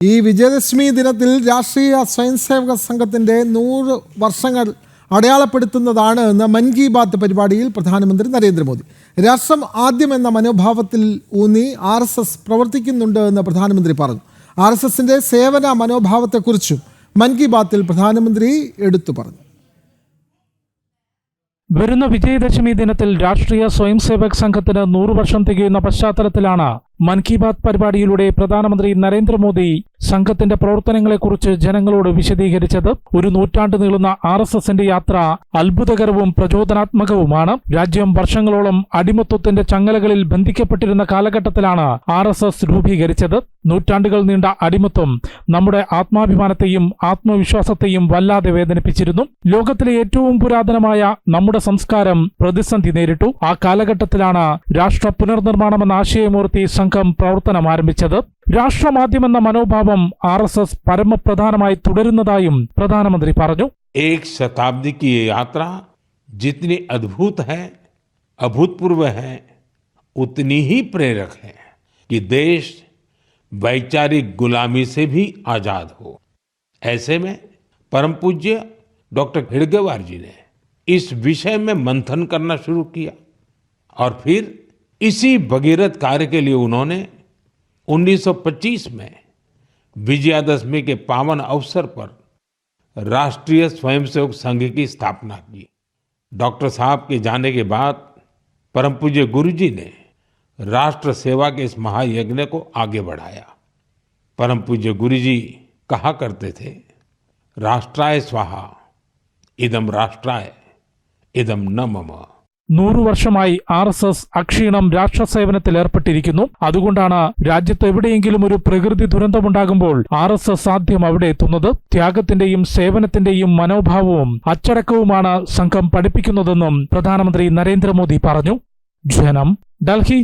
ഈ വിജയദശമി ദിനത്തിൽ രാഷ്ട്രീയ സ്വയംസേവക സംഘത്തിന്റെ നൂറ് വർഷങ്ങൾ അടയാളപ്പെടുത്തുന്നതാണ് എന്ന് മൻ കി ബാത്ത് പരിപാടിയിൽ പ്രധാനമന്ത്രി നരേന്ദ്രമോദി. രാഷ്ട്രം ആദ്യം എന്ന മനോഭാവത്തിൽ ഊന്നി ആർ എസ് എസ് പ്രവർത്തിക്കുന്നുണ്ട് എന്ന് പ്രധാനമന്ത്രി പറഞ്ഞു. ആർ എസ് എസിന്റെ സേവന മനോഭാവത്തെക്കുറിച്ചും മൻ കി ബാത്തിൽ പ്രധാനമന്ത്രി എടുത്തു പറഞ്ഞു. വരുന്ന വിജയദശമി ദിനത്തിൽ രാഷ്ട്രീയ സ്വയംസേവക് സംഘത്തിന് നൂറു വർഷം തികയുന്ന പശ്ചാത്തലത്തിലാണ് മൻ കി ബാത് പരിപാടിയിലൂടെ പ്രധാനമന്ത്രി നരേന്ദ്രമോദി സംഘത്തിന്റെ പ്രവർത്തനങ്ങളെക്കുറിച്ച് ജനങ്ങളോട് വിശദീകരിച്ചത് ഒരു നൂറ്റാണ്ട് നീളുന്ന ആർ എസ് എസിന്റെ യാത്ര അത്ഭുതകരവും പ്രചോദനാത്മകവുമാണ്. രാജ്യം വർഷങ്ങളോളം അടിമത്വത്തിന്റെ ചങ്ങലകളിൽ ബന്ധിക്കപ്പെട്ടിരുന്ന കാലഘട്ടത്തിലാണ് ആർ എസ് എസ് രൂപീകരിച്ചത്. നൂറ്റാണ്ടുകൾ നീണ്ട അടിമത്വം നമ്മുടെ ആത്മാഭിമാനത്തെയും ആത്മവിശ്വാസത്തെയും വല്ലാതെ വേദനിപ്പിച്ചിരുന്നു. ലോകത്തിലെ ഏറ്റവും പുരാതനമായ നമ്മുടെ സംസ്കാരം പ്രതിസന്ധി നേരിട്ടു. ആ കാലഘട്ടത്തിലാണ് രാഷ്ട്ര പുനർനിർമ്മാണമെന്ന ആശയമൂർത്തി സംഘം പ്രവർത്തനം ആരംഭിച്ചത് രാഷ്ട്രമാദ്യമെന്ന മനോഭാവം ആർ എസ് എസ് പരമപ്രധാനമായി തുടരുന്നതായും പ്രധാനമന്ത്രി പറഞ്ഞു एक शताब्दी की ये यात्रा जितनी अद्भुत है अभूतपूर्व है उतनी ही प्रेरक है कि देश वैचारिक गुलामी से भी आजाद हो ऐसे में परम पूज्य डॉक्टर हिड़गेवार जी ने इस विषय में मंथन करना शुरू किया और फिर इसी भगीरथ कार्य के लिए उन्होंने 1925 में विजयादशमी के पावन अवसर पर राष्ट्रीय स्वयंसेवक संघ की स्थापना की। डॉक्टर साहब के जाने के बाद परम पूज्य गुरु जी ने राष्ट्र सेवा के इस महायज्ञ को आगे बढ़ाया। परम पूज्य गुरु जी कहा करते थे, राष्ट्राय स्वाहा इदम राष्ट्राय इदम न मम നൂറു വർഷമായി ആർ എസ് എസ് അക്ഷീണം രാഷ്ട്രസേവനത്തിൽ ഏർപ്പെട്ടിരിക്കുന്നു അതുകൊണ്ടാണ് രാജ്യത്ത് എവിടെയെങ്കിലും ഒരു പ്രകൃതി ദുരന്തമുണ്ടാകുമ്പോൾ ആർ എസ് എസ് ആദ്യം അവിടെ എത്തുന്നത്. ത്യാഗത്തിന്റെയും സേവനത്തിന്റെയും മനോഭാവവും അച്ചടക്കവുമാണ് സംഘം പഠിപ്പിക്കുന്നതെന്നും പ്രധാനമന്ത്രി നരേന്ദ്രമോദി പറഞ്ഞു. ജനം ഡൽഹി